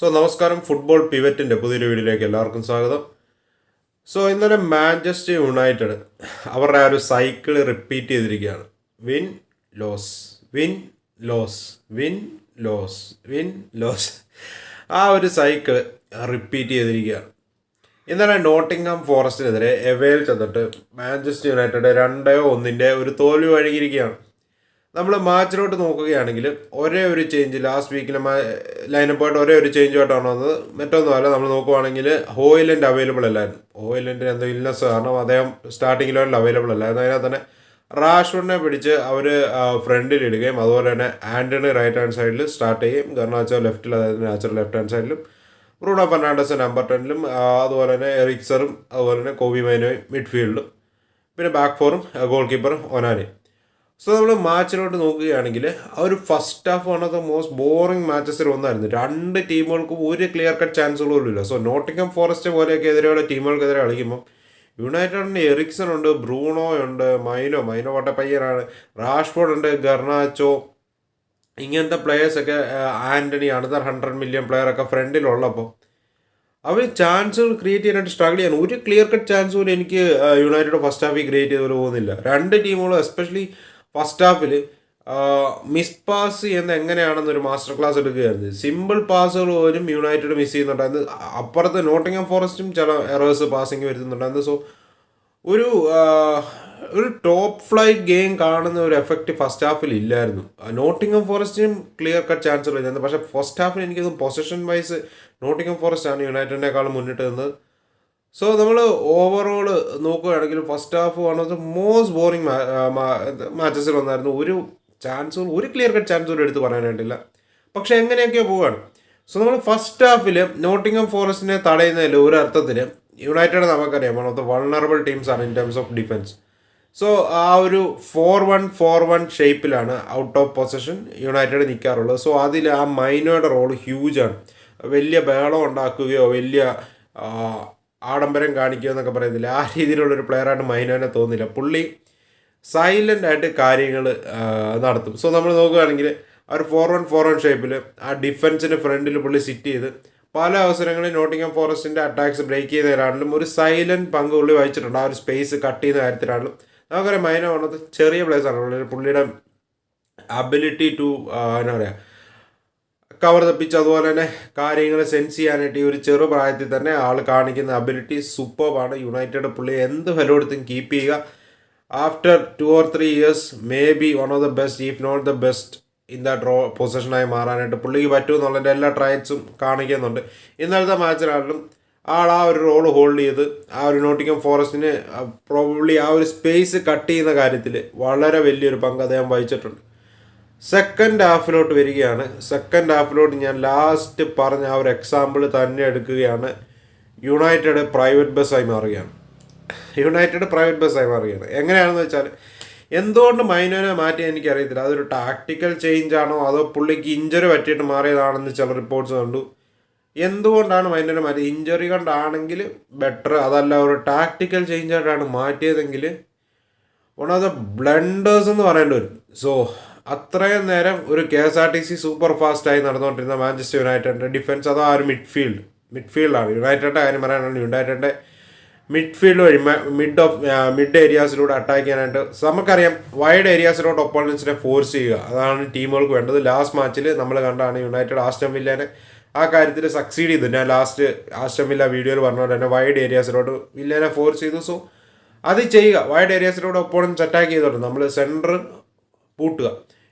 So നമസ്കാരം. Football പിവറ്റിന്റെ പുതിയൊരു വീഡിയോയിലേക്ക് എല്ലാവർക്കും സ്വാഗതം. സോ ഇന്നലെ മാഞ്ചസ്റ്റർ യുണൈറ്റഡ് അവരുടെ ആ ഒരു സൈക്കിൾ റിപ്പീറ്റ് ചെയ്തിരിക്കുകയാണ്. Win loss. Win loss. Win loss. Win loss. ആ ഒരു സൈക്കിൾ റിപ്പീറ്റ് ചെയ്തിരിക്കുകയാണ്. ഇന്നലെ നോട്ടിംഗ്ഹാം ഫോറസ്റ്റിനെതിരെ എവേൽ ചെന്നിട്ട് മാഞ്ചസ്റ്റർ യുണൈറ്റഡ് രണ്ടോ ഒന്നിന്റെ ഒരു തോൽവി വഴങ്ങിയിരിക്കുകയാണ്. നമ്മൾ മാച്ചിലോട്ട് നോക്കുകയാണെങ്കിൽ ഒരേ ഒരു ചേഞ്ച് ലാസ്റ്റ് വീക്കിലെ ലൈനപ്പായിട്ട് ഒരേ ഒരു ചേഞ്ചുമായിട്ടാണ് വന്നത്. മറ്റൊന്നുമല്ല നമ്മൾ നോക്കുവാണെങ്കിൽ ഹോയിലൻഡ് അവൈലബിൾ അല്ലായിരുന്നു. ഹോയിലൻഡിന് എന്തോ ഇല്ലസ് കാരണം അദ്ദേഹം സ്റ്റാർട്ടിംഗ് ലെവലിൽ അവൈലബിൾ അല്ലായിരുന്നു അതിനകത്ത് തന്നെ റാഷ്വറിനെ പിടിച്ച് അവർ ഫ്രണ്ടിൽ ഇടുകയും അതുപോലെ തന്നെ ആന്റണി റൈറ്റ് ഹാൻഡ് സൈഡിൽ സ്റ്റാർട്ട് ചെയ്യും ഗർണാച്ചോ ലെഫ്റ്റിൽ അതായത് നാച്ചുറൽ ലെഫ്റ്റ് ഹാൻഡ് സൈഡിലും ബ്രൂണോ ഫെർണാണ്ടസ് നമ്പർ ടെന്നിലും അതുപോലെ തന്നെ എറിക്സറും അതുപോലെ തന്നെ കോബി മൈനോയും മിഡ്ഫീൽഡും പിന്നെ ബാക്ക് ഫോറും ഗോൾ കീപ്പറും ഒനാനയും സോ നമ്മൾ മാച്ചിലോട്ട് നോക്കുകയാണെങ്കിൽ ആ ഒരു first half one of the most boring മാച്ചസിൽ ഒന്നായിരുന്നു. രണ്ട് ടീമുകൾക്കും ഒരു ക്ലിയർ കട്ട് ചാൻസുകൾ ഇല്ല സോ നോട്ടിംഗം ഫോറസ്റ്റ് പോലെയൊക്കെ എതിരെയുള്ള ടീമുകൾക്കെതിരെ കളിക്കുമ്പോൾ യുണൈറ്റഡിന് എറിക്സൺ ഉണ്ട് ബ്രൂണോ ഉണ്ട് മൈനോ മൈനോ വട്ടപ്പയ്യനാണ് റാഷ്ഫോർഡ് ഉണ്ട് ഗർണാച്ചോ ഇങ്ങനത്തെ പ്ലെയേഴ്സൊക്കെ ആന്റണി അണദർ ഹൺഡ്രഡ് മില്യൺ പ്ലെയറൊക്കെ ഫ്രണ്ടിലുള്ളപ്പോൾ അവർ ചാൻസുകൾ ക്രിയേറ്റ് ചെയ്യാനായിട്ട് സ്ട്രഗിൾ ചെയ്യാൻ ഒരു ക്ലിയർ കട്ട് ചാൻസ് പോലും എനിക്ക് യുണൈറ്റഡ് ഫസ്റ്റ് ഹാഫിൽ ക്രിയേറ്റ് ചെയ്തപോലെ പോകുന്നില്ല. രണ്ട് ടീമുകളും എസ്പെഷ്യലി ഫസ്റ്റ് ഹാഫിൽ മിസ് പാസ് ചെയ്യുന്ന എങ്ങനെയാണെന്നൊരു മാസ്റ്റർ ക്ലാസ് എടുക്കുകയായിരുന്നു. സിമ്പിൾ പാസുകൾ പോലും യുണൈറ്റഡ് മിസ് ചെയ്യുന്നുണ്ടായിരുന്നു അപ്പുറത്ത് നോട്ടിംഗം ഫോറസ്റ്റും ചില എറേഴ്സ് പാസിങ് വരുത്തുന്നുണ്ടായിരുന്നു സോ ഒരു ഒരു ടോപ്പ് ഫ്ലൈറ്റ് ഗെയിം കാണുന്ന ഒരു എഫക്റ്റ് ഫസ്റ്റ് ഹാഫിൽ ഇല്ലായിരുന്നു. നോട്ടിംഗം ഫോറസ്റ്റിനും ക്ലിയർ കട്ട് ചാൻസുകൾ ഇരുന്നത് പക്ഷേ ഫസ്റ്റ് ഹാഫിൽ എനിക്ക് പൊസിഷൻ വൈസ് നോട്ടിംഗം ഫോറസ്റ്റ് ആണ് യുണൈറ്റഡിനേക്കാളും മുന്നിട്ട് നിന്നത്. സോ നമ്മൾ ഓവറോൾ നോക്കുകയാണെങ്കിൽ first half one of the most boring മാച്ചസിൽ ഒന്നായിരുന്നു. ഒരു ചാൻസ് ഒരു ക്ലിയർ കട്ട് ചാൻസ് പോലും എടുത്ത് പറയാനായിട്ടില്ല. പക്ഷെ എങ്ങനെയൊക്കെയോ പോവുകയാണ് സോ നമ്മൾ ഫസ്റ്റ് ഹാഫിൽ നോട്ടിംഗം ഫോറസ്റ്റിനെ തടയുന്നതിൽ ഒരു അർത്ഥത്തിൽ യുണൈറ്റഡ് നമുക്കറിയാം one of the vulnerable teams ആണ് in terms of defence so ആ ഒരു ഫോർ വൺ ഫോർ വൺ ഷേപ്പിലാണ് ഔട്ട് ഓഫ് പൊസിഷൻ യുണൈറ്റഡ് നിൽക്കാറുള്ളത് സോ അതിൽ ആ മൈനോയുടെ റോൾ ഹ്യൂജാണ് വലിയ ബഹളം ഉണ്ടാക്കുകയോ വലിയ ആഡംബരം കാണിക്കുക എന്നൊക്കെ പറയുന്നില്ല. ആ രീതിയിലുള്ളൊരു പ്ലെയറായിട്ട് മൈനോനെ തോന്നില്ല. പുള്ളി സൈലന്റ് ആയിട്ട് കാര്യങ്ങൾ നടത്തും. സോ നമ്മൾ നോക്കുകയാണെങ്കിൽ ആ ഒരു ഫോർ വൺ ഫോർ വൺ ഷേപ്പിൽ ആ ഡിഫൻസിന്റെ ഫ്രണ്ടിൽ പുള്ളി സിറ്റ് ചെയ്ത് പല അവസരങ്ങളിൽ നോട്ടിംഗം ഫോറസ്റ്റിന്റെ അറ്റാക്സ് ബ്രേക്ക് ചെയ്തതിലാണെങ്കിലും ഒരു സൈലന്റ് പങ്ക് പുള്ളി വഹിച്ചിട്ടുണ്ട്. ആ ഒരു സ്പേസ് കട്ട് ചെയ്യുന്ന കാര്യത്തിലാണെങ്കിലും നമുക്കറിയാം മൈനോ പറഞ്ഞത് ചെറിയ പ്ലേസ് ആണ്. പുള്ളിയുടെ അബിലിറ്റി ടു എന്താ പറയുക കവർ തപ്പിച്ച് അതുപോലെ തന്നെ കാര്യങ്ങൾ സെൻസ് ചെയ്യാനായിട്ട് ഈ ഒരു ചെറുപ്രായത്തിൽ തന്നെ ആൾ കാണിക്കുന്ന അബിലിറ്റി സൂപ്പർബാണ് യുണൈറ്റഡ് പുള്ളി എന്ത് വില കൊടുത്തും കീപ്പ് ചെയ്യുക. After two or three years maybe one of the best if not the best in the draw പൊസിഷനായി മാറാനായിട്ട് പുള്ളിക്ക് പറ്റുമെന്നുള്ളതിന്റെ എല്ലാ ട്രയൽസും കാണിക്കുന്നുണ്ട്. ഇന്നലത്തെ മാച്ചിലാണെങ്കിലും ആൾ ആ ഒരു റോൾ ഹോൾഡ് ചെയ്ത് ആ ഒരു നോട്ടിക്കം ഫോറസ്റ്റിന് പ്രോബബ്ലി ആ ഒരു സ്പേസ് കട്ട് ചെയ്യുന്ന കാര്യത്തിൽ വളരെ വലിയൊരു പങ്ക് അദ്ദേഹം വഹിച്ചിട്ടുണ്ട്. സെക്കൻഡ് ഹാഫിലോട്ട് വരികയാണ്. സെക്കൻഡ് ഹാഫിലോട്ട് ഞാൻ ലാസ്റ്റ് പറഞ്ഞ ആ ഒരു എക്സാമ്പിൾ തന്നെ എടുക്കുകയാണ്. യുണൈറ്റഡ് പ്രൈവറ്റ് ബസ്സായി മാറുകയാണ്. യുണൈറ്റഡ് പ്രൈവറ്റ് ബസ്സായി മാറുകയാണ്. എങ്ങനെയാണെന്ന് വെച്ചാൽ എന്തുകൊണ്ട് മൈനോനെ മാറ്റി എനിക്കറിയത്തില്ല. അതൊരു ടാക്ടിക്കൽ ചേഞ്ച് ആണോ? അതോ പുള്ളിക്ക് ഇഞ്ചറി പറ്റിയിട്ട് മാറിയതാണെന്ന് ചില റിപ്പോർട്ട്സ് കണ്ടു. എന്തുകൊണ്ടാണ് മൈനോനെ മാറ്റി ഇഞ്ചറി കൊണ്ടാണെങ്കിൽ ബെറ്റർ അതല്ല ഒരു ടാക്ടിക്കൽ ചേഞ്ച് ആയിട്ടാണ് മാറ്റിയതെങ്കിൽ വൺ ഓഫ് ദ ബ്ലണ്ടേഴ്സ് എന്ന് പറയേണ്ടി വരും. സോ അത്രയും നേരം ഒരു K S R T C super ഫാസ്റ്റായി നടന്നുകൊണ്ടിരുന്ന മാഞ്ചസ്റ്റർ യുണൈറ്റഡിന്റെ ഡിഫൻസ് അതോ ആ ഒരു മിഡ്ഫീൽഡ് മിഡ്ഫീൽഡാണ് യുണൈറ്റഡിന്റെ കാര്യം പറയാനാണ് യുണൈറ്റഡിന്റെ മിഡ്ഫീൽഡ് വഴി മിഡ് ഓഫ് മിഡ് ഏരിയാസിലൂടെ അറ്റാക്ക് ചെയ്യാനായിട്ട് നമുക്കറിയാം വൈഡ് ഏരിയാസിലോട്ട് ഒപ്പോണൻസിനെ ഫോഴ്സ് ചെയ്യുക. അതാണ് ടീമുകൾക്ക് വേണ്ടത്. ലാസ്റ്റ് മാച്ചിൽ നമ്മൾ കണ്ടാണ് യുണൈറ്റഡ് ആസ്റ്റം വില്ലേനെ ആ കാര്യത്തിൽ സക്സീഡ് ചെയ്തു. ഞാൻ ലാസ്റ്റ് ആസ്റ്റം വില്ല വീഡിയോയിൽ പറഞ്ഞ പോലെ തന്നെ വൈഡ് ഏരിയാസിലോട്ട് വില്ലേനെ ഫോഴ്സ് ചെയ്തു. സോ അത് ചെയ്യുക. വൈഡ് ഏരിയാസിലൂടെ ഒപ്പോണൻസ് അറ്റാക്ക് ചെയ്തോട്ടെ നമ്മൾ സെന്റർ പൂട്ടുക.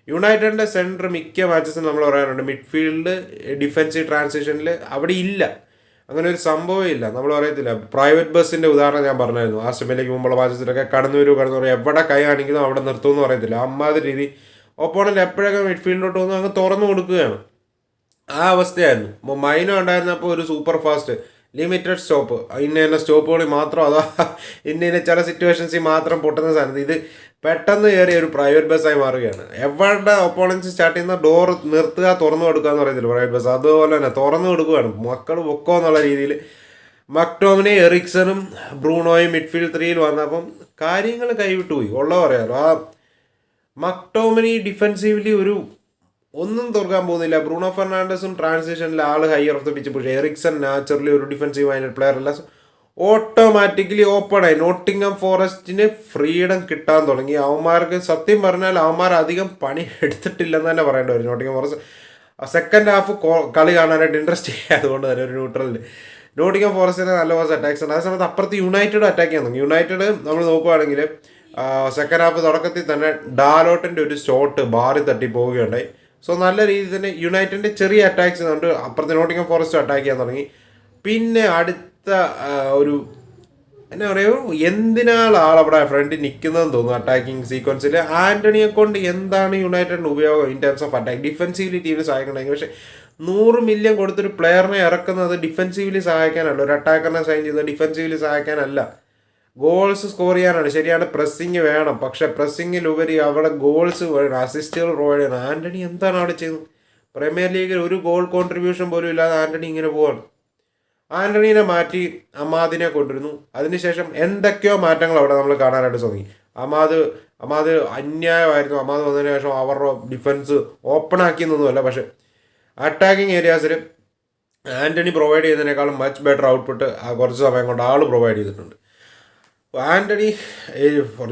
യുണൈറ്റഡിന്റെ സെന്റർ മിക്ക മാച്ചസും നമ്മൾ പറയാറുണ്ട്. മിഡ്ഫീൽഡ് ഡിഫൻസീവ് ട്രാൻസിഷനിൽ അവിടെ ഇല്ല. അങ്ങനെ ഒരു സംഭവം ഇല്ല. നമ്മൾ പറയത്തില്ല. പ്രൈവറ്റ് ബസ്സിന്റെ ഉദാഹരണം ഞാൻ പറഞ്ഞായിരുന്നു. ആ സ്റ്റെമ്മിലേക്ക് മുമ്പുള്ള മാച്ചസിലൊക്കെ കടന്നു വരൂ കടന്നു വരും എവിടെ കൈ ആണെങ്കിലും അവിടെ നിർത്തുമെന്ന് പറയത്തില്ല. അമ്മാതിരി രീതി. ഒപ്പോണന്റ് എപ്പോഴൊക്കെ മിഡ്ഫീൽഡിലോട്ട് വന്നു അങ്ങ് തുറന്നു കൊടുക്കുകയാണ്. ആ അവസ്ഥയായിരുന്നു. മൈനോ ഉണ്ടായിരുന്നപ്പോൾ ഒരു സൂപ്പർ ഫാസ്റ്റ് ലിമിറ്റഡ് സ്റ്റോപ്പ്. ഇന്ന ഇന്ന സ്റ്റോപ്പുകളിൽ മാത്രം അതോ ഇന്ന ഇന്ന ചില സിറ്റുവേഷൻസിൽ മാത്രം പൊട്ടുന്ന സാധനം ഇത് പെട്ടെന്ന് കയറിയ ഒരു പ്രൈവറ്റ് ബസ്സായി മാറുകയാണ്. എവിടെ ഒപ്പോണൻസ് സ്റ്റാർട്ട് ചെയ്യുന്ന ഡോർ നിർത്തുക തുറന്നു കൊടുക്കുക എന്ന് പറയത്തില്ല പ്രൈവറ്റ് ബസ്. അതുപോലെ തന്നെ തുറന്നു കൊടുക്കുകയാണ്. മക്കൾ പൊക്കോ എന്നുള്ള രീതിയിൽ മക്ടോമിനെ എറിക്സണും ബ്രൂണോയും മിഡ്ഫീൽഡ് ത്രീയിൽ വന്നപ്പം കാര്യങ്ങൾ കൈവിട്ടു പോയി. ഉള്ള പറയാമല്ലോ ആ മക്ടോമിനി ഡിഫെൻസീവ്ലി ഒരു ഒന്നും തുറക്കാൻ പോകുന്നില്ല. ബ്രൂണോ ഫെർണാണ്ടസും ട്രാൻസിഷനിൽ all higher of the pitch പക്ഷേ എറിക്സൺ നാച്ചുറലി ഒരു ഡിഫെൻസീവ് മൈൻഡ് പ്ലെയർ അല്ല. ഓട്ടോമാറ്റിക്കലി ഓപ്പൺ ആയി നോട്ടിങ്ങം ഫോറസ്റ്റിന് ഫ്രീഡം കിട്ടാൻ തുടങ്ങി. അവന്മാർക്ക് സത്യം പറഞ്ഞാൽ അവന്മാർ അധികം പണി എടുത്തിട്ടില്ലെന്ന് തന്നെ പറയേണ്ടി വരും. നോട്ടിങ്ങം ഫോറസ്റ്റ് സെക്കൻഡ് ഹാഫ് കളി കാണാനായിട്ട് ഇൻട്രസ്റ്റ് അതുകൊണ്ട് തന്നെ ഒരു ന്യൂട്രലിൽ നോട്ടിങ്ങം ഫോറസ്റ്റിന് നല്ല കുറച്ച് അറ്റാക്സ് ഉണ്ട് അതേ സമയത്ത് അപ്പുറത്ത് യുണൈറ്റഡ് അറ്റാക്ക് ചെയ്യാൻ തുടങ്ങി. യുണൈറ്റഡ് നമ്മൾ നോക്കുവാണെങ്കിൽ സെക്കൻഡ് ഹാഫ് തുടക്കത്തിൽ തന്നെ ഡാലോട്ടിന്റെ ഒരു ഷോട്ട് ബാറി തട്ടി പോവുകയുണ്ടായി. സോ നല്ല രീതിയിൽ തന്നെ യുണൈറ്റഡിന്റെ ചെറിയ അറ്റാക്സ് ഉണ്ട് അപ്പുറത്ത് നോട്ടിങ്ങം ഫോറസ്റ്റ് അറ്റാക്ക് ചെയ്യാൻ തുടങ്ങി. പിന്നെ അടുത്ത ആ, ഒരു എന്നാ പറയുക എന്തിനാൾ അവിടെ ഫ്രണ്ടിൽ നിൽക്കുന്നതെന്ന് തോന്നുന്നു അറ്റാക്കിംഗ് സീക്വൻസിൽ ആന്റണിയെ കൊണ്ട് എന്താണ് യുണൈറ്റഡിന് ഉപയോഗം in terms of attack defensively ടീമിന് സഹായിക്കണമെങ്കിൽ. പക്ഷേ നൂറ് മില്യൺ കൊടുത്തൊരു പ്ലെയറിനെ ഇറക്കുന്നത് ഡിഫെൻസീവ്ലി സഹായിക്കാനല്ല. ഒരു അറ്റാക്കറിനെ സൈൻ ചെയ്ത് ഡിഫെൻസീവ്ലി സഹായിക്കാനല്ല. ഗോൾസ് സ്കോർ ചെയ്യാനാണ്. ശരിയാണ് പ്രസ്സിങ് വേണം. പക്ഷേ പ്രസ്സിങ്ങിലുപരി അവിടെ ഗോൾസ് വേണം. അസിസ്റ്റുകൾ പ്രൊവൈഡ് ചെയ്യണം. ആന്റണി എന്താണ് അവിടെ ചെയ്യുന്നത്? പ്രീമിയർ ലീഗിൽ ഒരു ഗോൾ കോൺട്രിബ്യൂഷൻ പോലും ഇല്ലാതെ ആന്റണി ഇങ്ങനെ പോവാണ്. ആന്റണീനെ മാറ്റി അമാദിനെ കൊണ്ടിരുന്നു അതിനുശേഷം എന്തൊക്കെയോ മാറ്റങ്ങൾ അവിടെ നമ്മൾ കാണാനായിട്ട് തുടങ്ങി അമാദ് അമാദ് അന്യായമായിരുന്നു. അമാദ് വന്നതിന് ശേഷം അവരുടെ ഡിഫൻസ് ഓപ്പൺ ആക്കിയെന്നൊന്നുമല്ല പക്ഷെ അറ്റാക്കിംഗ് ഏരിയാസിൽ ആന്റണി പ്രൊവൈഡ് ചെയ്യുന്നതിനേക്കാളും മച്ച് ബെറ്റർ ഔട്ട്പുട്ട് കുറച്ച് സമയം കൊണ്ട് ആൾ പ്രൊവൈഡ് ചെയ്തിട്ടുണ്ട്. ആന്റണി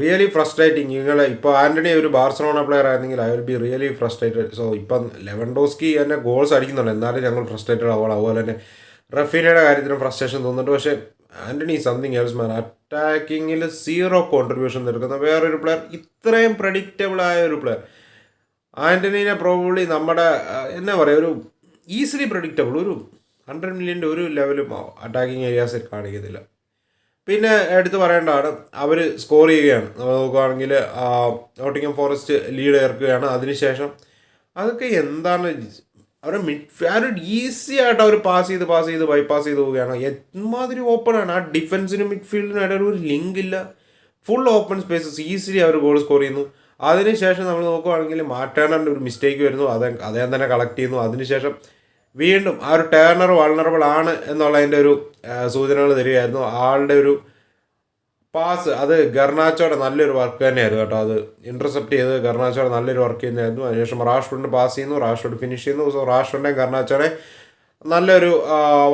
റിയലി ഫ്രസ്ട്രേറ്റിംഗ് നിങ്ങൾ ഇപ്പോൾ ആന്റണി ഒരു ബാർസലോണ പ്ലെയർ ആയിരുന്നെങ്കിൽ I will be really frustrated so ഇപ്പം ലെവൻഡോസ്കി തന്നെ ഗോൾസ് അടിക്കുന്നുണ്ട്. എന്നാലും ഞങ്ങൾ ഫ്രസ്ട്രേറ്റഡ് ആവുകയാണ് അതുപോലെ തന്നെ റഫീനയുടെ കാര്യത്തിലും ഫ്രസ്ട്രേഷൻ തോന്നുന്നുണ്ട്. പക്ഷേ ആന്റണി സംതിങ് എൽസ് മാൻ അറ്റാക്കിങ്ങിൽ സീറോ കോൺട്രിബ്യൂഷൻ നിൽക്കുന്ന വേറൊരു പ്ലെയർ ഇത്രയും പ്രഡിക്റ്റബിൾ ആയ ഒരു പ്ലെയർ ആന്റണീനെ പ്രോബബ്ലി നമ്മുടെ എന്നാ പറയുക ഒരു ഈസിലി പ്രഡിക്റ്റബിൾ ഒരു ഹൺഡ്രഡ് മില്യന്റെ ഒരു ലെവലും അറ്റാക്കിങ് ഏരിയാസിൽ കാണിക്കുന്നില്ല. പിന്നെ എടുത്തു പറയേണ്ടതാണ് അവർ സ്കോർ ചെയ്യുകയാണ്. നോക്കുകയാണെങ്കിൽ നോട്ടിങ്ങം ഫോറസ്റ്റ് ലീഡ് ഏർക്കുകയാണ്. അതിനുശേഷം അതൊക്കെ എന്താണ് അവരുടെ മിഡ് അവർ ഈസി ആയിട്ട് അവർ പാസ് ചെയ്ത് പാസ് ചെയ്ത് ബൈപ്പാസ് ചെയ്ത് പോവുകയാണ്. എന്മാതിരി ഓപ്പൺ ആണ്. ആ ഡിഫൻസിനും മിഡ്ഫീൽഡിനും ഇടയിൽ ഒരു ലിങ്ക് ഇല്ല. ഫുൾ ഓപ്പൺ സ്പേസസ് ഈസിലി അവർ ഗോൾ സ്കോർ ചെയ്യുന്നു. അതിനുശേഷം നമ്മൾ നോക്കുകയാണെങ്കിൽ മാറ്റേണറിന്റെ ഒരു മിസ്റ്റേക്ക് വരുന്നു. അത് അദ്ദേഹം തന്നെ കളക്ട് ചെയ്യുന്നു. അതിനുശേഷം വീണ്ടും ആ ഒരു ടേർണർ വൾണറബിൾ ആണ് എന്നുള്ളതിന്റെ ഒരു സൂചനകൾ തരികയായിരുന്നു. ആളുടെ ഒരു പാസ്. അത് ഗർണാച്ചോടെ നല്ലൊരു വർക്ക് തന്നെയായിരുന്നു കേട്ടോ അത്. ഇന്റർസെപ്റ്റ് ചെയ്ത് ഗർണാച്ചോടെ നല്ലൊരു വർക്ക് തന്നെയായിരുന്നു. അതിനുശേഷം റാഷ്ഫോർഡ് പാസ് ചെയ്യുന്നു റാഷ്ഫോർഡ് ഫിനിഷ് ചെയ്യുന്നു. സോ റാഷ്ഫുഡിന്റെയും ഗർണാച്ചോടെ നല്ലൊരു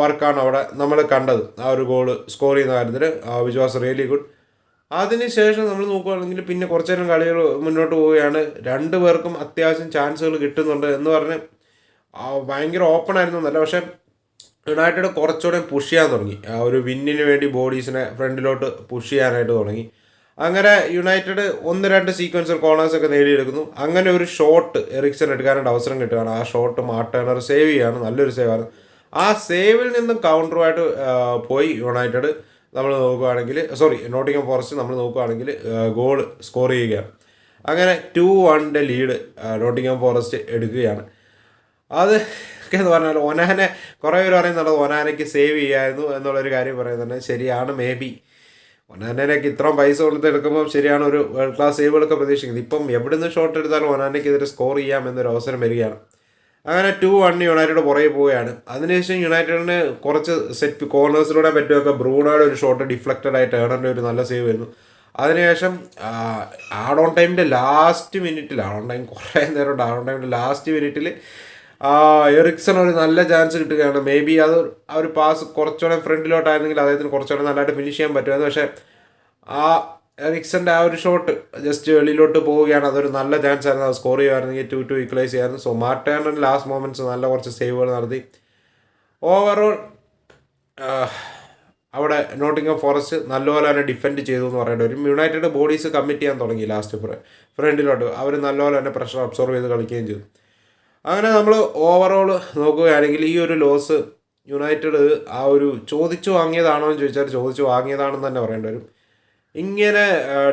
വർക്കാണ് അവിടെ നമ്മൾ കണ്ടത്. ആ ഒരു ഗോൾ സ്കോർ ചെയ്യുന്ന കാര്യത്തിൽ വിച്ച് വാസ് റിയലി ഗുഡ് അതിനുശേഷം നമ്മൾ നോക്കുകയാണെങ്കിൽ പിന്നെ കുറച്ചു നേരം കളികൾ മുന്നോട്ട് പോവുകയാണ്. രണ്ടു പേർക്കും അത്യാവശ്യം ചാൻസുകൾ കിട്ടുന്നുണ്ട് എന്ന് പറഞ്ഞ് ഭയങ്കര ഓപ്പൺ ആയിരുന്നു എന്നല്ല. പക്ഷേ യുണൈറ്റഡ് കുറച്ചുകൂടെ പുഷ് ചെയ്യാൻ തുടങ്ങി. ആ ഒരു വിന്നിന് വേണ്ടി ബോഡീസിനെ ഫ്രണ്ടിലോട്ട് പുഷ് ചെയ്യാനായിട്ട് തുടങ്ങി. അങ്ങനെ യുണൈറ്റഡ് ഒന്ന് രണ്ട് സീക്വൻസൽ കോർണേഴ്സ് ഒക്കെ നേടിയെടുക്കുന്നു. അങ്ങനെ ഒരു ഷോട്ട് എറിക്സൺ എടുക്കാനായിട്ട് അവസരം കിട്ടുകയാണ്. ആ ഷോട്ട് മാർട്ടേണർ സേവ് ചെയ്യാണ്. നല്ലൊരു സേവാണ് ആ സേവിൽ നിന്നും കൗണ്ടറുമായിട്ട് പോയി യുണൈറ്റഡ്. നമ്മൾ നോക്കുകയാണെങ്കിൽ സോറി നോട്ടിംഗം ഫോറസ്റ്റ് നമ്മൾ നോക്കുകയാണെങ്കിൽ ഗോൾ സ്കോർ ചെയ്യുകയാണ്. അങ്ങനെ ടു വണ്ണിന്റെ ലീഡ് നോട്ടിംഗം ഫോറസ്റ്റ് എടുക്കുകയാണ്. അത് എന്ന് പറഞ്ഞാൽ ഒനാനെ കുറേ പേര് പറയുന്നുള്ളത് ഒനാനയ്ക്ക് സേവ് ചെയ്യായിരുന്നു എന്നുള്ളൊരു കാര്യം പറയുന്നുണ്ട്. ശരിയാണ് മേ ബി ഒനാനയ്ക്ക് ഇത്രയും പൈസ കൊടുത്ത് എടുക്കുമ്പോൾ ശരിയാണ് ഒരു വേൾഡ് ക്ലാസ് സേവുകളൊക്കെ പ്രതീക്ഷിക്കുന്നത്. ഇപ്പം എവിടെ നിന്ന് ഷോട്ട് എടുത്താലും ഒനാനയ്ക്കെതിരെ സ്കോർ ചെയ്യാം എന്നൊരു അവസരം വരികയാണ്. അങ്ങനെ ടു വൺ യുണൈറ്റഡ് പുറകെ പോവുകയാണ്. അതിനുശേഷം യുണൈറ്റഡിന് കുറച്ച് സെറ്റ് കോർണേഴ്സിലൂടെ പറ്റുമൊക്കെ ബ്രൂണോയുടെ ഒരു ഷോട്ട് ഡിഫ്ലക്റ്റഡ് ആയിട്ട് ഏണറിന്റെ ഒരു നല്ല സേവ് ആയിരുന്നു അതിനുശേഷം ആഡ് ഓൺ ടൈമിന്റെ ലാസ്റ്റ് മിനിറ്റിൽ ആഡ് ഓൺ ടൈം കുറേ നേരം ആഡ് ഓൺ ടൈമിന്റെ ലാസ്റ്റ് മിനിറ്റിൽ എറിക്സൺ ഒരു നല്ല ചാൻസ് കിട്ടുകയാണ്. മേ ബി അത് ആ ഒരു പാസ് കുറച്ചുകൂടെ ഫ്രണ്ടിലോട്ടായിരുന്നെങ്കിൽ അദ്ദേഹത്തിന് കുറച്ചുകൂടെ നല്ലതായിട്ട് ഫിനിഷ് ചെയ്യാൻ പറ്റുമായിരുന്നു. പക്ഷേ ആ എറിക്സന്റെ ആ ഒരു ഷോട്ട് ജസ്റ്റ് വെളിയിലോട്ട് പോവുകയാണ്. അതൊരു നല്ല ചാൻസ് ആയിരുന്നു. അത് സ്കോർ ചെയ്യുമായിരുന്നെങ്കിൽ ടു ടു ഈക്വലൈസ് ചെയ്യായിരുന്നു. സോ മാർട്ടേണൻ ലാസ്റ്റ് മൊമെന്റ്സ് നല്ല കുറച്ച് സേവുകൾ നടത്തി. ഓവറോൾ അവിടെ നോട്ടിംഗം ഫോറസ്റ്റ് നല്ലപോലെ തന്നെ ഡിഫെൻഡ് ചെയ്തു എന്ന് പറയേണ്ടി വരും. യുണൈറ്റഡ് ബോഡീസ് കമ്മിറ്റ് ചെയ്യാൻ തുടങ്ങി ലാസ്റ്റ് ഫ്രണ്ടിലോട്ട് അവർ നല്ലപോലെ തന്നെ പ്രഷർ അബ്സോർവ് ചെയ്ത് കളിക്കുകയും ചെയ്തു. അങ്ങനെ നമ്മൾ ഓവറോൾ നോക്കുകയാണെങ്കിൽ ഈ ഒരു ലോസ് യുണൈറ്റഡ് ആ ഒരു ചോദിച്ചു വാങ്ങിയതാണോ എന്ന് ചോദിച്ചാൽ ചോദിച്ചു വാങ്ങിയതാണെന്ന് തന്നെ പറയേണ്ടി വരും. ഇങ്ങനെ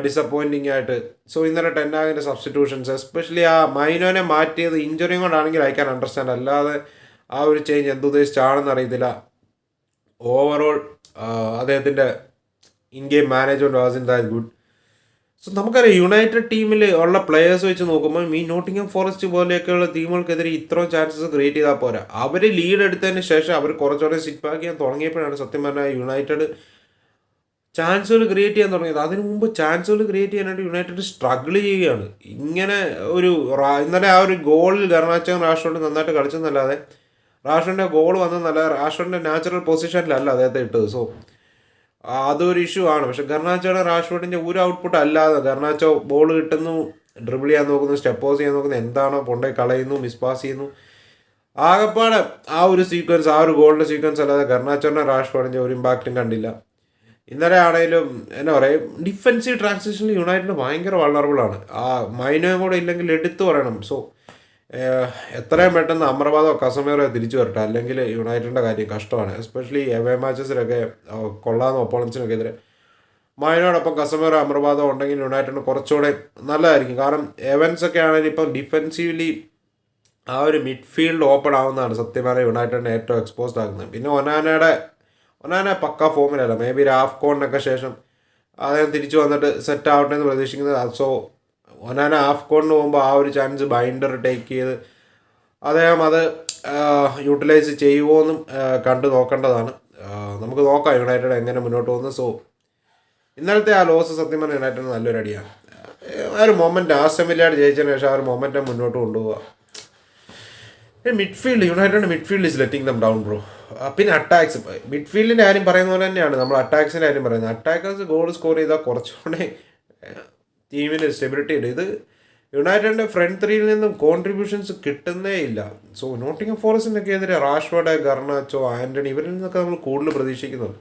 ഡിസപ്പോയിന്റിംഗ് ആയിട്ട്. സോ ഇന്നലെ ടെന്നാഗിന്റെ സബ്സ്റ്റിറ്റ്യൂഷൻസ് എസ്പെഷ്യലി ആ മൈനോനെ മാറ്റിയത് ഇഞ്ചുറിയും കൊണ്ടാണെങ്കിൽ ഐ ക്യാൻ അണ്ടർസ്റ്റാൻഡ് അല്ലാതെ ആ ഒരു ചേഞ്ച് എന്തുദ്ദേശിച്ചാണെന്ന് അറിയത്തില്ല. ഓവറോൾ അദ്ദേഹത്തിന്റെ in game management was in that good so നമുക്കറിയാം യുണൈറ്റഡ് ടീമിൽ ഉള്ള പ്ലെയേഴ്സ് വെച്ച് നോക്കുമ്പോൾ ഈ നോട്ടിങ്ങം ഫോറസ്റ്റ് പോലെയൊക്കെയുള്ള ടീമുകൾക്കെതിരെ ഇത്രയും ചാൻസസ് ക്രിയേറ്റ് ചെയ്താൽ പോരാ. അവർ ലീഡ് എടുത്തതിന് ശേഷം അവർ കുറച്ചുകൂടെ സിറ്റ് ബാക്ക് ചെയ്യാൻ തുടങ്ങിയപ്പോഴാണ് സത്യം പറഞ്ഞാൽ യുണൈറ്റഡ് ചാൻസുകൾ ക്രിയേറ്റ് ചെയ്യാൻ തുടങ്ങിയത്. അതിനു മുമ്പ് ചാൻസുകൾ ക്രിയേറ്റ് ചെയ്യാനായിട്ട് യുണൈറ്റഡ് സ്ട്രഗിൾ ചെയ്യുകയാണ്. ഇങ്ങനെ ഒരു ഇന്നലെ ആ ഒരു ഗോളിൽ ഗർണാച്ചൻ രാഷ്ട്രോട് നന്നായിട്ട് കളിച്ചെന്നല്ലാതെ റാഷ്ഫോർഡിന്റെ ഗോൾ വന്നെന്നല്ലാതെ റാഷ്ഫോർഡിന്റെ നാച്ചുറൽ പൊസിഷനിലല്ല അദ്ദേഹത്തെ ഇട്ടത്. സോ അതൊരു ഇഷ്യൂ ആണ്. പക്ഷെ ഗർണാച്ചോയുടെ റാഷ്ഫോർഡിന്റെ ഒരു ഔട്ട്പുട്ട് അല്ലാതെ ഗർണാച്ചോ ബോൾ കിട്ടുന്നു ഡ്രിബിൾ ചെയ്യാൻ നോക്കുന്നു സ്റ്റെപ്പ് ഓസ് ചെയ്യാൻ നോക്കുന്നു എന്താണോ കൊണ്ടേ കളയുന്നു മിസ് പാസ് ചെയ്യുന്നു. ആകപ്പാടെ ആ ഒരു സീക്വൻസ് ആ ഒരു ഗോളിന്റെ സീക്വൻസ് അല്ലാതെ ഗർണാച്ചോറിന്റെ റാഷ്ഫോർഡിന്റെ ഒരു ഇമ്പാക്റ്റും കണ്ടില്ല. ഇന്നലെ ആണെങ്കിലും എന്നാ പറയുക ഡിഫൻസീവ് ട്രാൻസിഷനിൽ യുണൈറ്റഡ് ഭയങ്കര വളർബിളാണ് ആ മൈനോയും കൂടെ ഇല്ലെങ്കിൽ എടുത്തു പറയണം. സോ എത്രയും പെട്ടെന്ന് അമ്രവാദോ കസമേറോ തിരിച്ചു വരട്ടെ. അല്ലെങ്കിൽ യുണൈറ്റഡിന്റെ കാര്യം കഷ്ടമാണ്. എസ്പെഷ്യലി എവേ മാച്ചസിലൊക്കെ കൊള്ളാവുന്ന ഒപ്പോണൻസിനൊക്കെ എതിരെ മൈനോടൊപ്പം കസമേറോ അമ്രവാദോ ഉണ്ടെങ്കിൽ യുണൈറ്റഡിന് കുറച്ചുകൂടെ നല്ലതായിരിക്കും. കാരണം എവൻസ് ഒക്കെ ആണെങ്കിൽ ഇപ്പം ഡിഫെൻസീവ്ലി ആ ഒരു മിഡ്ഫീൽഡ് ഓപ്പൺ ആവുന്നതാണ് സത്യം യുണൈറ്റഡിനെ ഏറ്റവും എക്സ്പോസ്ഡ് ആകുന്നത് പിന്നെ ഒനാനയുടെ ഒനാന പക്ക ഫോമിലല്ല മേ ബി ഒരു ഹാഫ് കോണിനൊക്കെ ശേഷം അദ്ദേഹം തിരിച്ചു വന്നിട്ട് സെറ്റ് ആവട്ടെ എന്ന് പ്രതീക്ഷിക്കുന്നത്. സോ ഒനാന ഹാഫ് കോണിന് പോകുമ്പോൾ ആ ഒരു ചാൻസ് ബൈൻഡർ ടേക്ക് ചെയ്ത് അദ്ദേഹം അത് യൂട്ടിലൈസ് ചെയ്യുമോ എന്നും കണ്ടു നോക്കേണ്ടതാണ്. നമുക്ക് നോക്കാം യുണൈറ്റഡ് എങ്ങനെ മുന്നോട്ട് പോകുന്നത് സോ ഇന്നലത്തെ ആ ലോസ് സത്യം പറഞ്ഞാൽ യുണൈറ്റഡിന് നല്ലൊരു അടിയാണ് ആ ഒരു മൊമെന്റ് ആസ്റ്റമില്ലാട് ജയിച്ചതിന് ശേഷം ആ ഒരു മൊമെന്റം മുന്നോട്ട് കൊണ്ടുപോകുക midfield United midfield is letting them down bro പിന്നെ അറ്റാക്സ് മിഡ്ഫീൽഡിന്റെ കാര്യം പറയുന്ന പോലെ തന്നെയാണ്. നമ്മൾ അറ്റാക്സിന്റെ കാര്യം പറയുന്നത്. അറ്റാക്കേഴ്സ് ഗോൾ സ്കോർ ചെയ്താൽ കുറച്ചുകൂടെ ടീമിന് സ്റ്റെബിലിറ്റി ഉണ്ട്. ഇത് യുണൈറ്റഡിന്റെ ഫ്രണ്ട് ത്രീയിൽ നിന്നും കോൺട്രിബ്യൂഷൻസ് കിട്ടുന്നേ ഇല്ല. സോ നോട്ടിംഗ് ഫോറസ്റ്റിനൊക്കെ എതിരെ റാഷ്വേഡ് ഗർണാച്ചോ ആന്റണി ഇവരിൽ നിന്നൊക്കെ നമ്മൾ കൂടുതൽ പ്രതീക്ഷിക്കുന്നുണ്ട്.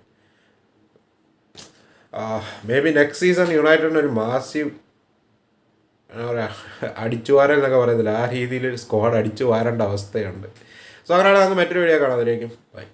മേ ബി നെക്സ്റ്റ് സീസൺ യുണൈറ്റഡിന് ഒരു മാസീവ് എന്താ പറയുക അടിച്ചു വാരൽ എന്നൊക്കെ പറയുന്നില്ല. ആ രീതിയിൽ സ്ക്വാഡ് അടിച്ചു വാരേണ്ട അവസ്ഥയുണ്ട്. സോ അങ്ങനെയാണ് നമുക്ക് മറ്റൊരു വീഡിയോ കാണാതിരിക്കും ബൈ